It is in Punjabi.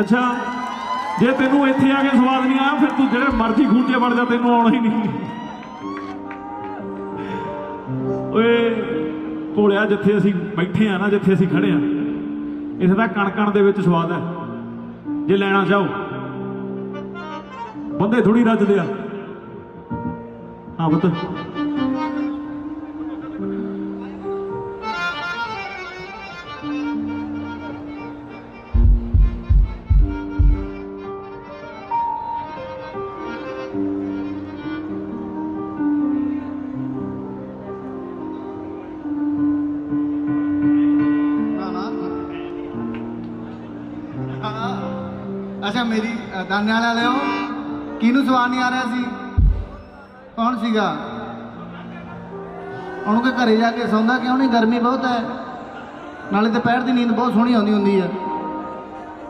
ਅੱਛਾ, ਜੇ ਤੈਨੂੰ ਇੱਥੇ ਆ ਕੇ ਸਵਾਦ ਨਹੀਂ ਆਇਆ, ਫਿਰ ਤੂੰ ਜਿਹੜੇ ਮਰਜ਼ੀ ਖੂੰਜੇ ਵੜ ਜਾ, ਤੈਨੂੰ ਆਉਣਾ ਹੀ ਨਹੀਂ। ਓਏ, ਭੋਲਿਆ, ਜਿੱਥੇ ਅਸੀਂ ਬੈਠੇ ਆ ਨਾ, ਜਿੱਥੇ ਅਸੀਂ ਖੜੇ ਆ, ਇੱਥੇ ਤਾਂ ਕਣ ਦੇ ਵਿੱਚ ਸਵਾਦ ਹੈ। ਜੇ ਲੈਣਾ ਚਾਹੋ, ਬੰਦੇ ਥੋੜੀ ਰੱਜਦੇ ਆ। ਹਾਂ, ਪੁੱਤ। ਅੱਛਾ ਮੇਰੀ ਅ, ਦਾਨੇ ਵਾਲਿਓ ਕਿਹਨੂੰ ਸਵਾਦ ਨਹੀਂ ਆ ਰਿਹਾ ਸੀ? ਕੌਣ ਸੀਗਾ? ਉਹਨੂੰ ਕਿ ਘਰੇ ਜਾ ਕੇ ਸੌਂਦਾ ਕਿਉਂ ਨਹੀਂ? ਗਰਮੀ ਬਹੁਤ ਹੈ। ਨਾਲੇ ਦੁਪਹਿਰ ਦੀ ਨੀਂਦ ਬਹੁਤ ਸੋਹਣੀ ਆਉਂਦੀ ਹੁੰਦੀ ਹੈ।